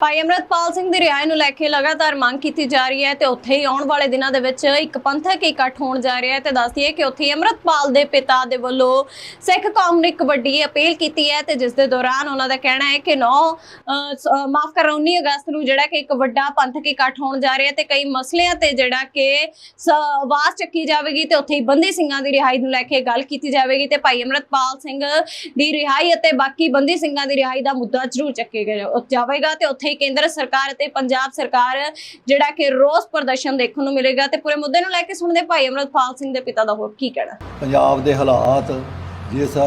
ਭਾਈ ਅਮਰਤਪਾਲ ਸਿੰਘ ਦੀ ਰਿਹਾਈ ਨੂੰ ਲੈ ਕੇ ਲਗਾਤਾਰ ਮੰਗ ਕੀਤੀ ਜਾ ਰਹੀ ਹੈ ਤੇ ਉੱਥੇ ਹੀ ਆਉਣ ਵਾਲੇ ਦਿਨਾਂ ਦੇ ਵਿੱਚ ਇੱਕ ਪੰਥਕ ਇਕੱਠ ਹੋਣ ਜਾ ਰਿਹਾ ਹੈ ਤੇ ਦੱਸ ਕਿ ਉੱਥੇ ਅਮਰਤਪਾਲ ਦੇ ਪਿਤਾ ਦੇ ਵੱਲੋਂ ਸਿੱਖ ਕੌਮ ਨੇ ਇੱਕ ਵੱਡੀ ਅਪੀਲ ਕੀਤੀ ਹੈ ਤੇ ਜਿਸ ਦੇ ਦੌਰਾਨ ਉਹਨਾਂ ਦਾ ਕਹਿਣਾ ਹੈ ਕਿ 9 ਮਾਫ ਕਰ 19 ਅਗਸਤ ਨੂੰ ਜਿਹੜਾ ਕਿ ਇੱਕ ਵੱਡਾ ਪੰਥਕ ਇਕੱਠ ਹੋਣ ਜਾ ਰਿਹਾ ਹੈ ਤੇ ਕਈ ਮਸਲਿਆਂ ਤੇ ਜਿਹੜਾ ਕਿ ਆਵਾਜ਼ ਚੱਕੀ ਜਾਵੇਗੀ ਤੇ ਉੱਥੇ ਹੀ ਬੰਦੀ ਸਿੰਘਾਂ ਦੀ ਰਿਹਾਈ ਨੂੰ ਲੈ ਕੇ ਗੱਲ ਕੀਤੀ ਜਾਵੇਗੀ ਤੇ ਭਾਈ ਅਮਰਤਪਾਲ ਸਿੰਘ ਦੀ ਰਿਹਾਈ ਅਤੇ ਬਾਕੀ ਬੰਦੀ ਸਿੰਘਾਂ ਦੀ ਰਿਹਾਈ ਦਾ ਮੁੱਦਾ ਜ਼ਰੂਰ ਚੱਕੇ ਜਾਵੇਗਾ ਤੇ ਉੱਥੇ ਹੀ ਕੇਂਦਰ ਸਰਕਾਰ ਅਤੇ ਪੰਜਾਬ ਸਰਕਾਰ ਜਿਹੜਾ ਕਿ ਰੋਸ ਪ੍ਰਦਰਸ਼ਨ ਦੇਖਣ ਨੂੰ ਮਿਲੇਗਾ ਤੇ ਪੂਰੇ ਮੁੱਦੇ ਨੂੰ ਲੈ ਕੇ ਸੁਣਦੇ ਭਾਈ ਅਮਰਤਪਾਲ ਸਿੰਘ ਦੇ ਪਿਤਾ ਦਾ ਹੋਰ ਕੀ ਕਹਿਣਾ? ਪੰਜਾਬ ਦੇ ਹਾਲਾਤ ਜਿਸ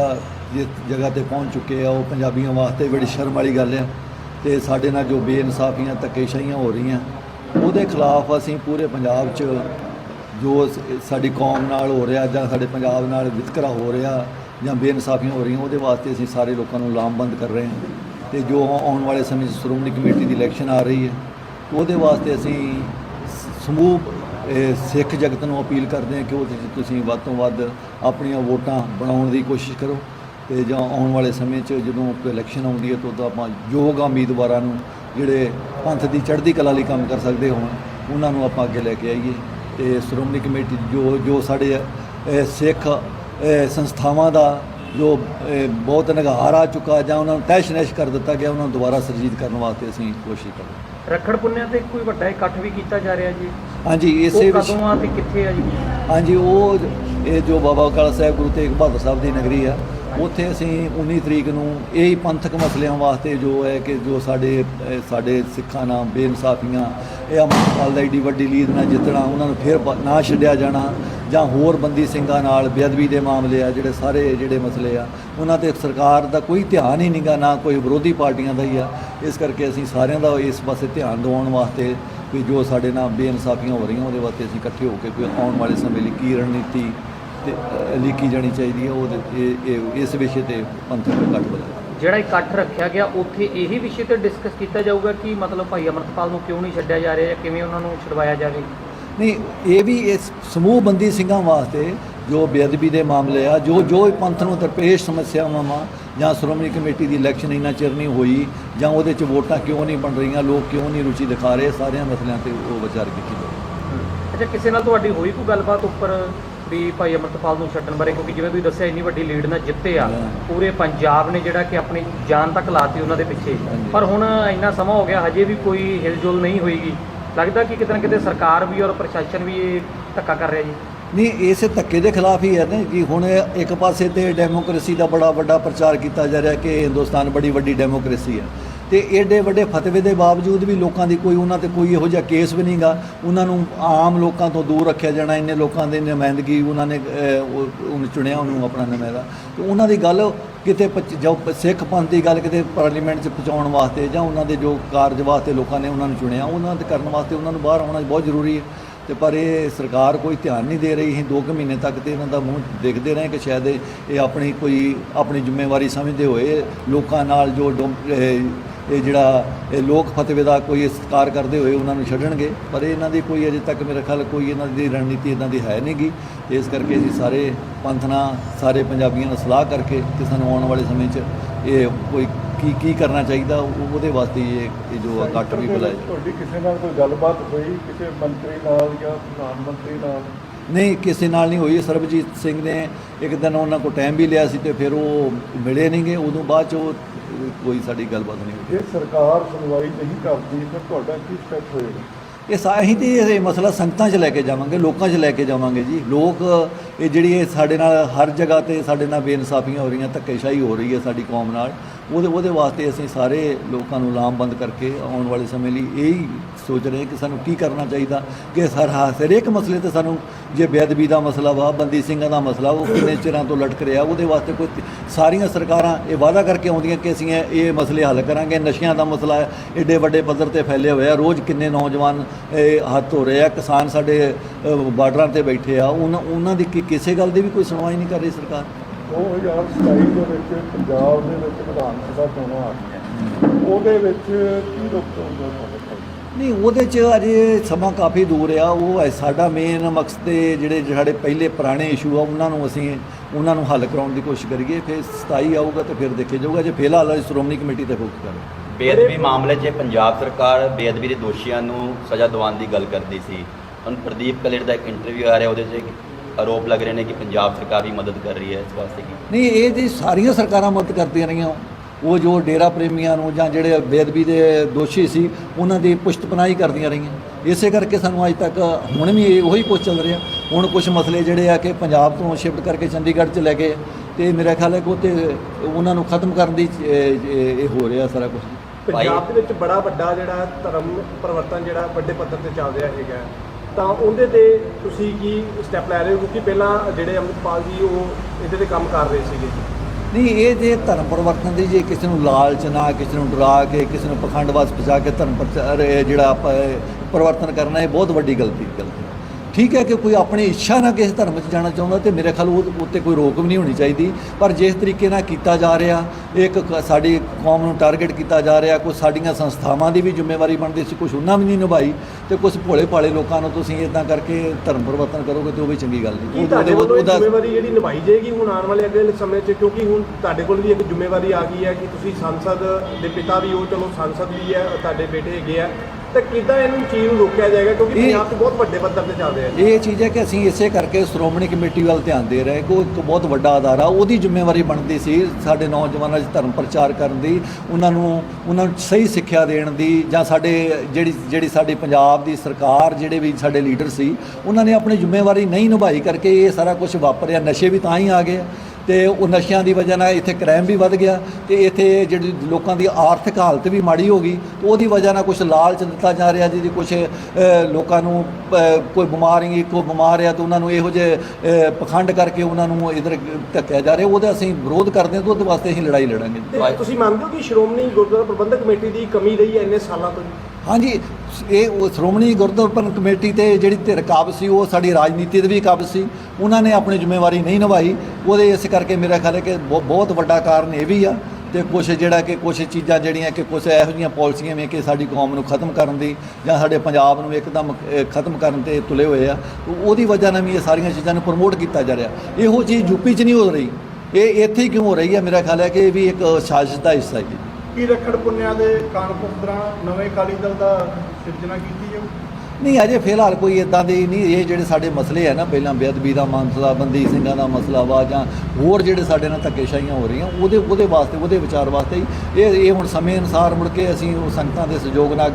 ਜਿਸ ਜਗ੍ਹਾ ਤੇ ਪਹੁੰਚ ਚੁੱਕੇ ਆ, ਉਹ ਪੰਜਾਬੀਆਂ ਵਾਸਤੇ ਬੜੀ ਸ਼ਰਮ ਵਾਲੀ ਗੱਲ ਆ ਤੇ ਸਾਡੇ ਨਾਲ ਜੋ ਬੇਇਨਸਾਫੀਆਂ, ਧੱਕੇਸ਼ਾਹੀਆਂ ਹੋ ਰਹੀਆਂ, ਉਹਦੇ ਖਿਲਾਫ ਅਸੀਂ ਪੂਰੇ ਪੰਜਾਬ 'ਚ ਜੋ ਸਾਡੀ ਕੌਮ ਨਾਲ ਹੋ ਰਿਹਾ ਜਾਂ ਸਾਡੇ ਪੰਜਾਬ ਨਾਲ ਵਿਤਕਰਾ ਹੋ ਰਿਹਾ ਜਾਂ ਬੇਇਨਸਾਫੀਆਂ ਹੋ ਰਹੀਆਂ, ਉਹਦੇ ਵਾਸਤੇ ਅਸੀਂ ਸਾਰੇ ਲੋਕਾਂ ਨੂੰ ਲਾਮਬੰਦ ਕਰ ਰਹੇ ਹਾਂ। ਤੇ ਜੋ ਆਉਣ ਵਾਲੇ ਸਮੇਂ 'ਚ ਸ਼੍ਰੋਮਣੀ ਕਮੇਟੀ ਦੀ ਇਲੈਕਸ਼ਨ ਆ ਰਹੀ ਹੈ, ਉਹਦੇ ਵਾਸਤੇ ਅਸੀਂ ਸਮੂਹ ਸਿੱਖ ਜਗਤ ਨੂੰ ਅਪੀਲ ਕਰਦੇ ਹਾਂ ਕਿ ਉਹ ਤੁਸੀਂ- ਤੁਸੀਂ ਵੱਧ ਤੋਂ ਵੱਧ ਆਪਣੀਆਂ ਵੋਟਾਂ ਬਣਾਉਣ ਦੀ ਕੋਸ਼ਿਸ਼ ਕਰੋ ਤੇ ਜਾਂ ਆਉਣ ਵਾਲੇ ਸਮੇਂ 'ਚ ਜਦੋਂ ਕੋਈ ਇਲੈਕਸ਼ਨ ਆਉਂਦੀ ਹੈ ਤਾਂ ਉਦੋਂ ਆਪਾਂ ਯੋਗ ਉਮੀਦਵਾਰਾਂ ਨੂੰ, ਜਿਹੜੇ ਪੰਥ ਦੀ ਚੜ੍ਹਦੀ ਕਲਾ ਲਈ ਕੰਮ ਕਰ ਸਕਦੇ ਹੋਣ, ਉਹਨਾਂ ਨੂੰ ਆਪਾਂ ਅੱਗੇ ਲੈ ਕੇ ਆਈਏ ਤੇ ਸ਼੍ਰੋਮਣੀ ਕਮੇਟੀ ਜੋ ਜੋ ਸਾਡੇ ਸਿੱਖ ਸੰਸਥਾਵਾਂ ਦਾ ਜੋ ਬਹੁਤ ਨਿਗਾਰ ਆ ਚੁੱਕਾ ਜਾਂ ਉਹਨਾਂ ਨੂੰ ਤਹਿਸ਼ ਨਹਿਸ਼ ਕਰ ਦਿੱਤਾ ਗਿਆ ਉਹਨਾਂ ਨੂੰ ਦੁਬਾਰਾ ਸਰਜੀਤ ਕਰਨ ਵਾਸਤੇ ਅਸੀਂ ਕੋਸ਼ਿਸ਼ ਕਰਾਂਗੇ ਰੱਖੜ ਪੁੰਨਿਆ ਤੇ ਕੋਈ ਵੱਡਾ ਇਕੱਠ ਵੀ ਕੀਤਾ ਜਾ ਰਿਹਾ ਜੀ? ਹਾਂਜੀ ਇਸੇ ਵਿੱਚ ਕਦੋਂ ਆ ਤੇ ਕਿੱਥੇ ਆ ਜੀ? ਹਾਂਜੀ ਉਹ ਇਹ ਜੋ ਬਾਬਾ ਕਾਲਾ ਸਾਹਿਬ ਗੁਰੂ ਤੇਗ ਬਹਾਦਰ ਸਾਹਿਬ ਦੀ ਨਗਰੀ ਆ ਉੱਥੇ ਅਸੀਂ 19 ਤਰੀਕ ਨੂੰ ਇਹ ਹੀ ਪੰਥਕ ਮਸਲਿਆਂ ਵਾਸਤੇ ਜੋ ਹੈ ਕਿ ਜੋ ਸਾਡੇ ਸਾਡੇ ਸਿੱਖਾਂ ਨਾਲ ਬੇਇਨਸਾਫੀਆਂ, ਇਹ ਅਮਰਪਾਲ ਦਾ ਏਡੀ ਵੱਡੀ ਲੀਡ ਨਾਲ ਜਿੱਤਣਾ, ਉਹਨਾਂ ਨੂੰ ਫਿਰ ਨਾ ਛੱਡਿਆ ਜਾਣਾ, ਜਾਂ ਹੋਰ ਬੰਦੀ ਸਿੰਘਾਂ ਨਾਲ ਬੇਅਦਬੀ ਦੇ ਮਾਮਲੇ ਆ, ਜਿਹੜੇ ਸਾਰੇ ਜਿਹੜੇ ਮਸਲੇ ਆ, ਉਹਨਾਂ ਤੇ ਸਰਕਾਰ ਦਾ ਕੋਈ ਧਿਆਨ ਹੀ ਨਹੀਂਗਾ ਨਾ ਕੋਈ ਵਿਰੋਧੀ ਪਾਰਟੀਆਂ ਦਾ ਹੀ ਆ। ਇਸ ਕਰਕੇ ਅਸੀਂ ਸਾਰਿਆਂ ਦਾ ਇਸ ਪਾਸੇ ਧਿਆਨ ਦਿਵਾਉਣ ਵਾਸਤੇ ਵੀ ਜੋ ਸਾਡੇ ਨਾਲ ਬੇਇਨਸਾਫੀਆਂ ਹੋ ਰਹੀਆਂ, ਉਹਦੇ ਵਾਸਤੇ ਅਸੀਂ ਇਕੱਠੇ ਹੋ ਕੇ ਕੋਈ ਆਉਣ ਵਾਲੇ ਸਮੇਂ ਲਈ ਕੀ ਰਣਨੀਤੀ ਤੇ ਅ, ਲਿਖੀ ਜਾਣੀ ਚਾਹੀਦੀ ਹੈ ਉਹਦੇ ਇਹ- ਇਹ ਇਸ ਵਿਸ਼ੇ ਤੇ ਪੰਥਕ ਇਕੱਠ ਬੁਲਾਇਆ ਜਿਹੜਾ ਇਕੱਠ ਰੱਖਿਆ ਗਿਆ ਉੱਥੇ ਇਹੀ ਵਿਸ਼ੇ ਤੇ ਡਿਸਕਸ ਕੀਤਾ ਜਾਊਗਾ ਕਿ ਮਤਲਬ ਭਾਈ ਅਮਰਤਪਾਲ ਨੂੰ ਕਿਉਂ ਨਹੀਂ ਛੱਡਿਆ ਜਾ ਰਿਹਾ ਜਾਂ ਕਿਵੇਂ ਉਹਨਾਂ ਨੂੰ ਛਡਵਾਇਆ ਜਾਵੇ? ਨਹੀਂ ਇਹ ਵੀ ਇਸ ਸਮੂਹ ਬੰਦੀ ਸਿੰਘਾਂ ਵਾਸਤੇ ਜੋ ਬੇਅਦਬੀ ਦੇ ਮਾਮਲੇ ਆ ਜੋ ਜੋ ਪੰਥ ਨੂੰ ਦਰਪੇਸ਼ ਸਮੱਸਿਆਵਾਂ ਵਾ ਜਾਂ ਸ਼੍ਰੋਮਣੀ ਕਮੇਟੀ ਦੀ ਇਲੈਕਸ਼ਨ ਇੰਨਾ ਚਿਰ ਨਹੀਂ ਹੋਈ ਜਾਂ ਉਹਦੇ 'ਚ ਵੋਟਾਂ ਕਿਉਂ ਨਹੀਂ ਬਣ ਰਹੀਆਂ ਲੋਕ ਕਿਉਂ ਨਹੀਂ ਰੁਚੀ ਦਿਖਾ ਰਹੇ ਸਾਰਿਆਂ ਮਸਲਿਆਂ ਤੇ ਉਹ ਵਿਚਾਰ ਕੀਤੀ ਜਾਵੇ ਅੱਛਾ ਕਿਸੇ ਨਾਲ ਤੁਹਾਡੀ ਹੋਈ ਕੋਈ ਗੱਲਬਾਤ ਉੱਪਰ? ਵੀ ਭਾਈ ਅਮਰਤਪਾਲ ਨੂੰ ਛੱਡਣ ਬਾਰੇ ਕਿਉਂਕਿ ਜਿਵੇਂ ਤੁਸੀਂ ਦੱਸਿਆ ਇੰਨੀ ਵੱਡੀ ਲੀਡ ਨਾਲ ਜਿੱਤੇ ਆ। ਪੂਰੇ ਪੰਜਾਬ ਨੇ ਜਿਹੜਾ ਕਿ ਆਪਣੀ ਜਾਨ ਤੱਕ ਲਾਤੀ ਉਹਨਾਂ ਦੇ ਪਿੱਛੇ। ਪਰ ਹੁਣ ਇੰਨਾ ਸਮਾਂ ਹੋ ਗਿਆ ਹਜੇ ਵੀ ਕੋਈ ਹਿਲਜੁਲ ਨਹੀਂ ਹੋਈਗੀ। ਲੱਗਦਾ ਕਿ ਕਿਤੇ ਨਾ ਕਿਤੇ ਸਰਕਾਰ ਵੀ ਔਰ ਪ੍ਰਸ਼ਾਸਨ ਵੀ ਇਹ ਧੱਕਾ ਕਰ ਰਿਹਾ ਜੀ। ਨਹੀਂ ਇਸੇ ਧੱਕੇ ਦੇ ਖਿਲਾਫ ਹੀ ਹੈ ਨਾ ਕਿ ਹੁਣ ਇੱਕ ਪਾਸੇ ਤੇ ਡੈਮੋਕ੍ਰੇਸੀ ਦਾ ਬੜਾ ਵੱਡਾ ਪ੍ਰਚਾਰ ਕੀਤਾ ਜਾ ਰਿਹਾ ਕਿ ਹਿੰਦੁਸਤਾਨ ਬੜੀ ਵੱਡੀ ਡੈਮੋਕ੍ਰੇਸੀ ਹੈ। ਤੇ ਏਡੇ ਵੱਡੇ ਫਤਵੇ ਦੇ ਬਾਵਜੂਦ ਵੀ ਲੋਕਾਂ ਦੀ ਕੋਈ ਉਹਨਾਂ ਤੇ ਕੋਈ ਇਹੋ ਜਿਹਾ ਕੇਸ ਵੀ ਨਹੀਂਗਾ। ਉਹਨਾਂ ਨੂੰ ਆਮ ਲੋਕਾਂ ਤੋਂ ਦੂਰ ਰੱਖਿਆ ਜਾਣਾ, ਇੰਨੇ ਲੋਕਾਂ ਦੀ ਨੁਮਾਇੰਦਗੀ ਉਹਨਾਂ ਨੇ ਉਹਨੂੰ ਚੁਣਿਆ, ਉਹਨੂੰ ਆਪਣਾ ਨੁਮਾਇੰਦਾ ਤੇ ਉਹਨਾਂ ਦੀ ਗੱਲ ਕਿਤੇ ਪਚ- ਜੋ ਸਿੱਖ ਪੰਥ ਦੀ ਗੱਲ ਕਿਤੇ ਪਾਰਲੀਮੈਂਟ 'ਚ ਪਹੁੰਚਾਉਣ ਵਾਸਤੇ ਜਾਂ ਉਹਨਾਂ ਦੇ ਜੋ ਕਾਰਜ ਵਾਸਤੇ ਲੋਕਾਂ ਨੇ ਉਹਨਾਂ ਨੂੰ ਚੁਣਿਆ, ਉਹਨਾਂ ਤੇ ਕਰਨ ਵਾਸਤੇ ਉਹਨਾਂ ਨੂੰ ਬਾਹਰ ਆਉਣਾ ਬਹੁਤ ਜ਼ਰੂਰੀ ਹੈ। ਤੇ ਪਰ ਇਹ ਸਰਕਾਰ ਕੋਈ ਧਿਆਨ ਨਹੀਂ ਦੇ ਰਹੀ, ਅਸੀਂ 2 ਕੁ ਮਹੀਨੇ ਤੱਕ ਤੇ ਇਹਨਾਂ ਦਾ ਮੂੰਹ ਦੇਖਦੇ ਰਹੇ ਕਿ ਸ਼ਾਇਦ ਇਹ ਆਪਣੀ ਕੋਈ ਆਪਣੀ ਜ਼ਿੰਮੇਵਾਰੀ ਸਮਝਦੇ ਹੋਏ ਲੋਕਾਂ ਨਾਲ ਜੋ ਡੋਮ- ਇਹ ਜਿਹੜਾ ਇਹ ਲੋਕ ਫਤਵੇ ਦਾ ਕੋਈ ਸਤਿਕਾਰ ਕਰਦੇ ਹੋਏ ਉਹਨਾਂ ਨੂੰ ਛੱਡਣਗੇ ਪਰ ਇਹਨਾਂ ਦੀ ਕੋਈ ਅਜੇ ਤੱਕ ਮੇਰੇ ਖਿਆਲ ਕੋਈ ਇਹਨਾਂ ਦੀ ਰਣਨੀਤੀ ਇਹਨਾਂ ਦੀ ਹੈ ਨਹੀਂਗੀ ਇਸ ਕਰਕੇ ਅਸੀਂ ਸਾਰੇ ਪੰਥ ਨਾਲ ਸਾਰੇ ਪੰਜਾਬੀਆਂ ਨਾਲ ਸਲਾਹ ਕਰਕੇ ਕਿ ਸਾਨੂੰ ਆਉਣ ਵਾਲੇ ਸਮੇਂ 'ਚ ਇਹ ਕੋਈ ਕੀ ਕੀ ਕਰਨਾ ਚਾਹੀਦਾ ਉਹ- ਉਹਦੇ ਵਾਸਤੇ ਇਹ ਜੋ ਇਕੱਠ ਵੀ ਬੁਲਾਇਆ ਤੁਹਾਡੀ ਕਿਸੇ ਨਾਲ ਕੋਈ ਗੱਲਬਾਤ ਹੋਈ ਕਿਸੇ ਮੰਤਰੀ ਨਾਲ ਜਾਂ ਪ੍ਰਧਾਨ ਮੰਤਰੀ ਨਾਲ? ਨਹੀਂ ਕਿਸੇ ਨਾਲ ਨਹੀਂ ਹੋਈ। ਸਰਬਜੀਤ ਸਿੰਘ ਨੇ ਇੱਕ ਦਿਨ ਉਹਨਾਂ ਕੋਲ ਟਾਈਮ ਵੀ ਲਿਆ ਸੀ ਤੇ ਫਿਰ ਉਹ ਮਿਲੇ ਨਹੀਂਗੇ ਉਦੋਂ ਬਾਅਦ ਚ ਉਹ ਕੋਈ ਸਾਡੀ ਗੱਲਬਾਤ ਨਹੀਂ ਹੋਈ। ਜੇ ਸਰਕਾਰ ਸੁਣਵਾਈ ਨਹੀਂ ਕਰਦੀ ਤਾਂ ਤੁਹਾਡਾ ਕੀ ਸਟੈਪ ਹੋਏਗਾ? ਇਹ ਸਾ- ਅਸੀਂ ਤੇ ਇਹ ਮਸਲਾ ਸੰਗਤਾਂ 'ਚ ਲੈ ਕੇ ਜਾਵਾਂਗੇ ਲੋਕਾਂ 'ਚ ਲੈ ਕੇ ਜਾਵਾਂਗੇ ਜੀ। ਲੋਕ ਇਹ ਜਿਹੜੀ ਇਹ ਸਾਡੇ ਨਾਲ ਹਰ ਜਗ੍ਹਾ ਤੇ ਸਾਡੇ ਨਾਲ ਬੇਇਨਸਾਫੀਆਂ ਹੋ ਰਹੀਆਂ, ਧੱਕੇਸ਼ਾਹੀ ਹੋ ਰਹੀ ਹੈ ਸਾਡੀ ਕੌਮ ਨਾਲ। ਉਹਦੇ ਉਹਦੇ ਵਾਸਤੇ ਅਸੀਂ ਸਾਰੇ ਲੋਕਾਂ ਨੂੰ ਲਾਮਬੰਦ ਕਰਕੇ ਆਉਣ ਵਾਲੇ ਸਮੇਂ ਲਈ ਇਹ ਹੀ ਸੋਚ ਰਹੇ ਕਿ ਸਾਨੂੰ ਕੀ ਕਰਨਾ ਚਾਹੀਦਾ, ਕਿ ਹਰ ਹਰ ਇੱਕ ਮਸਲੇ ਤੇ ਸਾਨੂੰ ਜੇ ਬੇਅਦਬੀ ਦਾ ਮਸਲਾ ਵਾ, ਬੰਦੀ ਸਿੰਘਾਂ ਦਾ ਮਸਲਾ, ਉਹ ਕਿੰਨੇ ਚਿਰਾਂ ਤੋਂ ਲਟਕ ਰਿਹਾ, ਉਹਦੇ ਵਾਸਤੇ ਕੋਈ ਸਾਰੀਆਂ ਸਰਕਾਰਾਂ ਇਹ ਵਾਅਦਾ ਕਰਕੇ ਆਉਂਦੀਆਂ ਕਿ ਅਸੀਂ ਇਹ ਮਸਲੇ ਹੱਲ ਕਰਾਂਗੇ, ਨਸ਼ਿਆਂ ਦਾ ਮਸਲਾ ਹੈ ਏਡੇ ਵੱਡੇ ਪੱਧਰ ਤੇ ਫੈਲੇ ਹੋਏ ਆ ਰੋਜ਼ ਕਿੰਨੇ ਨੌਜਵਾਨ ਇਹ ਹੱਥ ਹੋ ਰਹੇ ਆ, ਕਿਸਾਨ ਸਾਡੇ ਬਾਰਡਰਾਂ ਤੇ ਬੈਠੇ ਆ ਉਹਨਾਂ ਉਹਨਾਂ ਦੀ ਕੀ- ਕਿਸੇ ਗੱਲ ਦੀ ਵੀ ਕੋਈ ਸੁਣਵਾਈ ਨਹੀਂ ਕਰ ਰਹੀ ਸਰਕਾਰ? 2027 ਦੇ ਵਿੱਚ ਪੰਜਾਬ ਦੇ ਵਿੱਚ ਵਿਧਾਨ ਸਭਾ ਚੋਣਾਂ ਆ ਰਹੀਆਂ। ਉਹਦੇ ਵਿੱਚ ਕੀ ਰੋਕ ਹੋਊਗਾ ਤੁਹਾਡੇ ਕੋਲ? ਨਹੀਂ ਉਹਦੇ 'ਚ ਅਜੇ ਸਮਾਂ ਕਾਫੀ ਦੂਰ ਆ। ਉਹ ਸਾਡਾ ਮੇਨ ਮਕਸਦ ਤੇ ਜਿਹੜੇ ਸਾਡੇ ਪਹਿਲੇ ਪੁਰਾਣੇ ਇਸ਼ੂ ਆ ਉਹਨਾਂ ਨੂੰ ਅਸੀਂ ਉਹਨਾਂ ਨੂੰ ਹੱਲ ਕਰਾਉਣ ਦੀ ਕੋਸ਼ਿਸ਼ ਕਰੀਏ। ਫਿਰ 27 ਆਊਗਾ ਤੇ ਫਿਰ ਦੇਖਿਆ ਜਾਊਗਾ। ਜੇ ਫਿਲਹਾਲ ਸ਼੍ਰੋਮਣੀ ਕਮੇਟੀ ਤੇ ਫੋਕਸ ਕਰਾਂਗੇ ਬੇਅਦਬੀ ਮਾਮਲੇ 'ਚ ਪੰਜਾਬ ਸਰਕਾਰ ਬੇਅਦਬੀ ਦੇ ਦੋਸ਼ੀਆਂ ਨੂੰ ਸਜ਼ਾ ਦਿਵਾਉਣ ਦੀ ਗੱਲ ਕਰਦੀ ਸੀ। ਹੁਣ ਪ੍ਰਦੀਪ ਕਲੇਰ ਦਾ ਇੱਕ ਇੰਟਰਵਿਊ ਆ ਰਿਹਾ ਉਹਦੇ 'ਚ ਆਰੋਪ ਲੱਗ ਰਹੇ ਨੇ ਕਿ ਪੰਜਾਬ ਸਰਕਾਰ ਵੀ ਮਦਦ ਕਰ ਰਹੀ ਹੈ ਇਸ ਵਾਸਤੇ ਕਿ ਨਹੀਂ ਇਹ ਜੀ ਸਾਰੀਆਂ ਸਰਕਾਰਾਂ ਮਦਦ ਕਰਦੀਆਂ ਰਹੀਆਂ। ਉਹ ਜੋ ਡੇਰਾ ਪ੍ਰੇਮੀਆਂ ਨੂੰ ਜਾਂ ਜਿਹੜੇ ਬੇਅਦਬੀ ਦੇ ਦੋਸ਼ੀ ਸੀ ਉਹਨਾਂ ਦੀ ਪੁਸ਼ਤਪਨਾਹੀ ਕਰਦੀਆਂ ਰਹੀਆਂ। ਇਸੇ ਕਰਕੇ ਸਾਨੂੰ ਅੱਜ ਤੱਕ ਹੁਣ ਵੀ ਇਹ ਉਹੀ ਕੁਝ ਚੱਲ ਰਿਹਾ। ਹੁਣ ਕੁਝ ਮਸਲੇ ਜਿਹੜੇ ਆ ਕਿ ਪੰਜਾਬ ਤੋਂ ਸ਼ਿਫਟ ਕਰਕੇ ਚੰਡੀਗੜ੍ਹ ਚ ਲੈ ਗਏ ਤੇ ਮੇਰਾ ਖਿਆਲ ਹੈ ਕਿ ਉੱਥੇ ਉਹਨਾਂ ਨੂੰ ਖਤਮ ਕਰਨ ਦੀ ਇਹ ਇਹ ਹੋ ਰਿਹਾ ਸਾਰਾ ਕੁਝ ਪੰਜਾਬ ਦੇ ਵਿੱਚ ਬੜਾ ਵੱਡਾ ਜਿਹੜਾ ਧਰਮ ਪਰਿਵਰਤਨ ਜਿਹੜਾ ਵੱਡੇ ਪੱਧਰ ਤੇ ਚੱਲ ਰਿਹਾ ਹੈਗਾ। ਤਾਂ ਉਹਦੇ ਤੇ ਤੁਸੀਂ ਕੀ ਸਟੈਪ ਲੈ ਰਹੇ ਹੋ? ਕਿਉਂਕਿ ਪਹਿਲਾਂ ਜਿਹੜੇ ਅੰਮ੍ਰਿਤਪਾਲ ਜੀ, ਉਹ ਇਹਦੇ ਤੇ ਕੰਮ ਕਰ ਰਹੇ ਸੀਗੇ ਨਹੀਂ, ਇਹ ਜੇ ਧਰਮ ਪਰਿਵਰਤਨ ਦੀ ਜੇ ਕਿਸੇ ਨੂੰ ਲਾਲਚ ਨਾ, ਕਿਸੇ ਨੂੰ ਡਰਾ ਕੇ, ਕਿਸੇ ਨੂੰ ਪਖੰਡਵਾਸ ਪਹੁੰਚਾ ਕੇ ਧਰਮ ਪ੍ਰਚਾਰ ਜਿਹੜਾ ਆਪਾਂ ਪਰਿਵਰਤਨ ਕਰਨਾ, ਇਹ ਬਹੁਤ ਵੱਡੀ ਗਲਤੀ ਗਲਤੀ ਠੀਕ ਹੈ ਕਿ ਕੋਈ ਆਪਣੀ ਇੱਛਾ ਨਾਲ ਕਿਸੇ ਧਰਮ 'ਚ ਜਾਣਾ ਚਾਹੁੰਦਾ ਤੇ ਮੇਰੇ ਖਿਆਲ ਉਹ ਉੱਤੇ ਕੋਈ ਰੋਕ ਵੀ ਨਹੀਂ ਹੋਣੀ ਚਾਹੀਦੀ। ਪਰ ਜਿਸ ਤਰੀਕੇ ਨਾਲ ਕੀਤਾ ਜਾ ਰਿਹਾ ਇੱਕ ਸਾਡੀ ਕੌਮ ਨੂੰ ਟਾਰਗੇਟ ਕੀਤਾ ਜਾ ਰਿਹਾ ਕੁਝ ਸਾਡੀਆਂ ਸੰਸਥਾਵਾਂ ਦੀ ਵੀ ਜ਼ਿੰਮੇਵਾਰੀ ਬਣਦੀ ਸੀ ਕੁਝ ਉਹਨਾਂ ਵੀ ਨਹੀਂ ਨਿਭਾਈ ਤੇ ਕੁਝ ਭੋਲੇ ਭਾਲੇ ਲੋਕਾਂ ਨੂੰ ਤੁਸੀਂ ਇਦਾਂ ਕਰਕੇ ਧਰਮ ਪਰਿਵਰਤਨ ਕਰੋਗੇ ਤੇ ਉਹ ਵੀ ਚੰਗੀ ਗੱਲ ਨਹੀਂ। ਤੁਹਾਡੇ ਵੱਲੋਂ ਜ਼ਿੰਮੇਵਾਰੀ ਜਿਹੜੀ ਨਿਭਾਈ ਜਾਏਗੀ ਹੁਣ ਆਉਣ ਵਾਲੇ ਅਗਲੇ ਸਮੇਂ 'ਚ? ਕਿਉਂਕਿ ਹੁਣ ਤੁਹਾਡੇ ਕੋਲ ਵੀ ਇੱਕ ਜ਼ਿੰਮੇਵਾਰੀ ਆ ਗਈ ਹੈ ਕਿ ਤੁਸੀਂ ਸੰਸਦ ਦੇ ਪਿਤਾ ਵੀ ਹੋ ਚਲੋ ਸੰਸਦ ਵੀ ਹੈ ਤੁਹਾਡੇ ਬੇਟੇ ਹੈਗੇ ਆ ਤਾਂ ਕਿੱਦਾਂ ਇਹਨੂੰ ਚੀਜ਼ ਨੂੰ ਰੋਕਿਆ ਜਾਏਗਾ? ਕਿਉਂਕਿ ਪੰਜਾਬ 'ਚ ਬਹੁਤ ਵੱਡੇ ਪੱਧਰ ਤੇ ਚੱਲ ਰਿਹਾ ਹੈ। ਇਹ ਚੀਜ਼ ਹੈ ਕਿ ਅਸੀਂ ਇਸੇ ਕਰਕੇ ਸ਼੍ਰੋਮਣੀ ਕਮੇਟੀ ਵੱਲ ਧਿਆਨ ਦੇ ਰਹੇ ਕੋਈ ਇੱਕ ਬਹੁਤ ਵੱਡਾ ਅਦਾਰਾ ਉਹਦੀ ਜ਼ਿੰਮੇਵਾਰੀ ਬਣਦੀ ਸੀ ਸਾਡੇ ਨੌਜਵਾਨਾਂ 'ਚ ਧਰਮ ਪ੍ਰਚਾਰ ਕਰਨ ਦੀ ਉਹਨਾਂ ਨੂੰ ਉਹਨਾਂ ਨੂੰ ਸਹੀ ਸਿੱਖਿਆ ਦੇਣ ਦੀ ਜਾਂ ਸਾਡੇ ਜਿਹੜੀ ਜਿਹੜੀ ਸਾਡੀ ਪੰਜਾਬ ਦੀ ਸਰਕਾਰ ਜਿਹੜੇ ਵੀ ਸਾਡੇ ਲੀਡਰ ਸੀ ਉਹਨਾਂ ਨੇ ਆਪਣੀ ਜ਼ਿੰਮੇਵਾਰੀ ਨਹੀਂ ਨਿਭਾਈ ਕਰਕੇ ਇਹ ਸਾਰਾ ਕੁਝ ਵਾਪਰਿਆ ਨਸ਼ੇ ਵੀ ਤਾਂ ਹੀ ਆ ਗਏ ਤੇ ਉਹ ਨਸ਼ਿਆਂ ਦੀ ਵਜ੍ਹਾ ਨਾਲ ਇੱਥੇ ਕ੍ਰਾਈਮ ਵੀ ਵੱਧ ਗਿਆ ਤੇ ਇੱਥੇ ਜਿਹੜੀ ਲੋਕਾਂ ਦੀ ਆਰਥਿਕ ਹਾਲਤ ਵੀ ਮਾੜੀ ਹੋ ਗਈ ਤੇ ਉਹਦੀ ਵਜ੍ਹਾ ਨਾਲ ਕੁਝ ਲਾਲਚ ਦਿੱਤਾ ਜਾ ਰਿਹਾ ਜਿਹਦੀ ਕੁਝ ਲੋਕਾਂ ਨੂੰ ਕੋਈ ਬਿਮਾਰੀ ਕੋਈ ਬਿਮਾਰ ਆ ਤੇ ਉਹਨਾਂ ਨੂੰ ਇਹੋ ਜਿਹੇ ਪਖੰਡ ਕਰਕੇ ਉਹਨਾਂ ਨੂੰ ਇਧਰ ਧੱਕਿਆ ਜਾ ਰਿਹਾ। ਉਹਦਾ ਅਸੀਂ ਵਿਰੋਧ ਕਰਦੇ ਹਾਂ ਤੇ ਉਹਦੇ ਵਾਸਤੇ ਅਸੀਂ ਲੜਾਈ ਲੜਾਂਗੇ। ਤੁਸੀਂ ਮੰਨਦੇ ਹੋ ਕਿ ਸ਼੍ਰੋਮਣੀ ਗੁਰਦੁਆਰਾ ਪ੍ਰਬੰਧਕ ਕਮੇਟੀ ਦੀ ਕਮੀ ਰਹੀ ਹੈ ਇੰਨੇ ਸਾਲਾਂ ਤੋਂ? ਹਾਂਜੀ ਇਹ ਉਹ ਸ਼੍ਰੋਮਣੀ ਗੁਰਦੁਆਰਾ ਕਮੇਟੀ ਤੇ ਜਿਹੜੀ ਧਿਰ ਕਾਬਜ਼ ਸੀ ਉਹ ਸਾਡੀ ਰਾਜਨੀਤੀ ਦੇ ਵੀ ਕਾਬਜ਼ ਸੀ। ਉਹਨਾਂ ਨੇ ਆਪਣੀ ਜ਼ਿੰਮੇਵਾਰੀ ਨਹੀਂ ਨਿਭਾਈ। ਉਹਦੇ ਇਸ ਕਰਕੇ ਮੇਰਾ ਖਿਆਲ ਹੈ ਕਿ ਬਹੁ- ਬਹੁਤ ਵੱਡਾ ਕਾਰਨ ਇਹ ਵੀ ਆ ਤੇ ਕੁਝ ਜਿਹੜਾ ਕਿ ਕੁਝ ਚੀਜ਼ਾਂ ਜਿਹੜੀਆਂ ਕਿ ਕੁਝ ਇਹੋ ਜਿਹੀਆਂ ਪਾਲਿਸੀਆਂ ਵੀ ਕਿ ਸਾਡੀ ਕੌਮ ਨੂੰ ਖਤਮ ਕਰਨ ਦੀ ਜਾਂ ਸਾਡੇ ਪੰਜਾਬ ਨੂੰ ਇੱਕਦਮ ਅ, ਖਤਮ ਕਰਨ ਤੇ ਤੁਲੇ ਹੋਏ ਆ। ਉਹਦੀ ਵਜ੍ਹਾ ਨਾਲ ਵੀ ਇਹ ਸਾਰੀਆਂ ਚੀਜ਼ਾਂ ਨੂੰ ਪ੍ਰਮੋਟ ਕੀਤਾ ਜਾ ਰਿਹਾ। ਇਹੋ ਚੀਜ਼ ਯੂਪੀ 'ਚ ਨਹੀਂ ਹੋ ਰਹੀ। ਇਹ ਇੱਥੇ ਹੀ ਕਿਉਂ ਹੋ ਰਹੀ ਹੈ ਮੇਰਾ ਖਿਆਲ ਹੈ ਕਿ ਇਹ ਵੀ ਇੱਕ ਸਾਜ਼ਿਸ਼ ਦਾ ਹਿੱਸਾ ਹੈ ਜੀ। ਕੀ ਰੱਖੜ ਪੁੰਨਿਆ ਦੇ ਕਾਨਪੁਰ ਦੌਰਾਨ ਨਵੇਂ ਅਕਾਲੀ ਦਲ ਦਾ ਸਿਰਜਣਾ ਕੀਤੀ ਜਾਊ? ਨਹੀਂ, ਅਜੇ ਫਿਲਹਾਲ ਕੋਈ ਇਦਾਂ ਦੇ ਨਹੀਂ, ਇਹ ਜਿਹੜੇ ਸਾਡੇ ਮਸਲੇ ਆ ਨਾ, ਪਹਿਲਾਂ ਬੇਅਦਬੀ ਦਾ ਮਸਲਾ, ਬੰਦੀ ਸਿੰਘਾਂ ਦਾ ਮਸਲਾ ਵਾ, ਜਾਂ ਹੋਰ ਜਿਹੜੇ ਸਾਡੇ ਨਾਲ ਧੱਕੇਸ਼ਾਹੀਆਂ ਹੋ ਰਹੀਆਂ, ਉਹਦੇ ਉਹਦੇ ਵਾਸਤੇ, ਉਹਦੇ ਵਿਚਾਰ ਵਾਸਤੇ ਹੀ ਇਹ ਇਹ ਹੁਣ ਸਮੇਂ ਅਨੁਸਾਰ ਮੁੜ ਕੇ ਅਸੀਂ ਉਹ ਸੰਗਤਾਂ ਦੇ ਸਹਿਯੋਗ ਨਾਲ